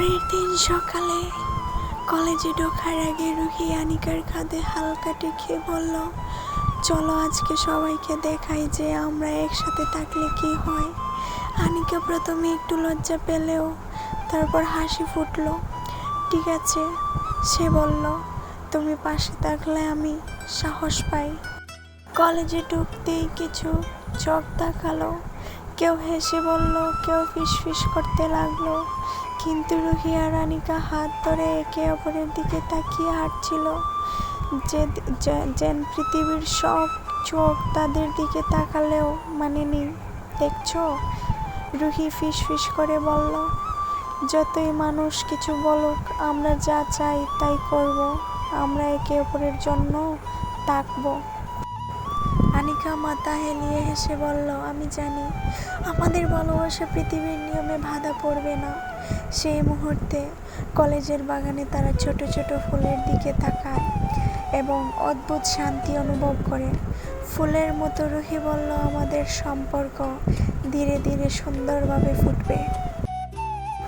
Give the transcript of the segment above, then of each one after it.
পরের দিন সকালে কলেজে ঢোকার আগে রুহি আনিকার কাঁধে হালকা টেকে বলল, চলো আজকে সবাইকে দেখাই যে আমরা একসাথে থাকলে কি হয়। আনিকা প্রথমে একটু লজ্জা পেলেও তারপর হাসি ফুটলো। ঠিক আছে, সে বলল, তুমি পাশে থাকলে আমি সাহস পাই। কলেজে ঢুকতেই কিছু চোখ দেখাল কেউ হেসে বলল, কেউ ফিস ফিস করতে লাগল। কিন্তু রুহি আর হাত ধরে একে অপরের দিকে তাকিয়ে হাঁটছিল। যে যেন পৃথিবীর সব চোখ তাদের দিকে তাকালেও মানে নেই দেখছ? রুহি ফিস ফিস করে বলল, যতই মানুষ কিছু বলুক, আমরা যা চাই তাই করব। আমরা একে অপরের জন্য তাকবো আনিকা মাথা হেলিয়ে হেসে বলল, আমি জানি, আমাদের ভালোবাসা পৃথিবীর নিয়মে বাধা পড়বে না। সেই মুহূর্তে কলেজের বাগানে তারা ছোট ছোট ফুলের দিকে তাকায় এবং অদ্ভুত শান্তি অনুভব করে। ফুলের মতো রুহি বলল, আমাদের সম্পর্ক ধীরে ধীরে সুন্দরভাবে ফুটবে।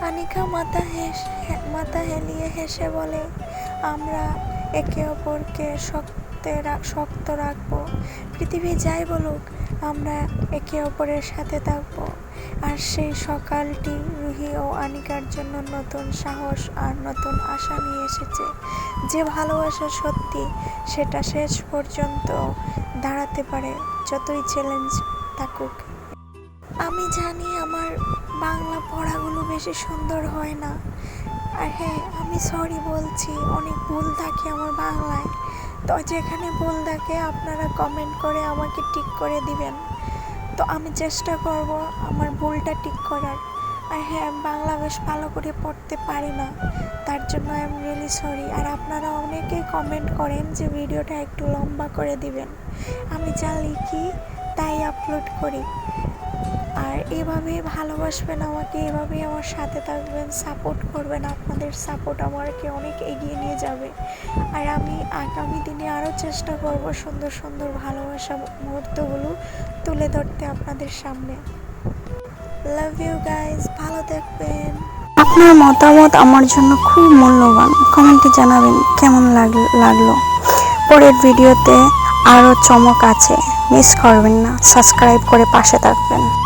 আনিকা মাথা হেস মাথা হেলিয়ে হেসে বলে, আমরা একে অপরকে শক্তে রা- শক্ত রাখব। পৃথিবী যাই বলুক, আমরা একে অপরের সাথে থাকব। আর সেই সকালটি রুহি ও আনিকার জন্য নতুন সাহস আর নতুন আশা নিয়ে এসেছে। যে ভালোবাসা সত্যি, সেটা শেষ পর্যন্ত দাঁড়াতে পারে, যতই চ্যালেঞ্জ থাকুক। আমি জানি আমার বাংলা পড়াগুলো বেশি সুন্দর হয় না। আর হ্যাঁ আমি সরি বলছি, অনেক ভুল থাকে আমার বাংলায়। তো যেখানে ভুল থাকে আপনারা কমেন্ট করে আমাকে ঠিক করে দিবেন। তো আমি চেষ্টা করব আমার ভুলটা ঠিক করার। আর হ্যাঁ বাংলা বেশ ভালো করে পড়তে পারি না। তার জন্য আই এম রিয়েলি সরি আর আপনারা অনেকেই কমেন্ট করেন যে ভিডিওটা একটু লম্বা করে দিবেন। আমি যা লিখি তাই আপলোড করি। আর এভাবে ভালোবাসবেন আমাকে, এভাবেই আমার সাথে থাকবেন সাপোর্ট করবেন আপনাদের সাপোর্ট আমাকে অনেক এগিয়ে নিয়ে যাবে। আর আমি আগামী দিনে আরও চেষ্টা করব সুন্দর সুন্দর ভালোবাসা মুহূর্তগুলো তুলে ধরতে আপনাদের সামনে। লাভ ইউ গাইজ ভালো থাকবেন। আপনার মতামত আমার জন্য খুব মূল্যবান। কমেন্টে জানাবেন কেমন লাগ- লাগল। পরের ভিডিওতে আরও চমক আছে। মিস করবেন না। সাবস্ক্রাইব করে পাশে থাকবেন।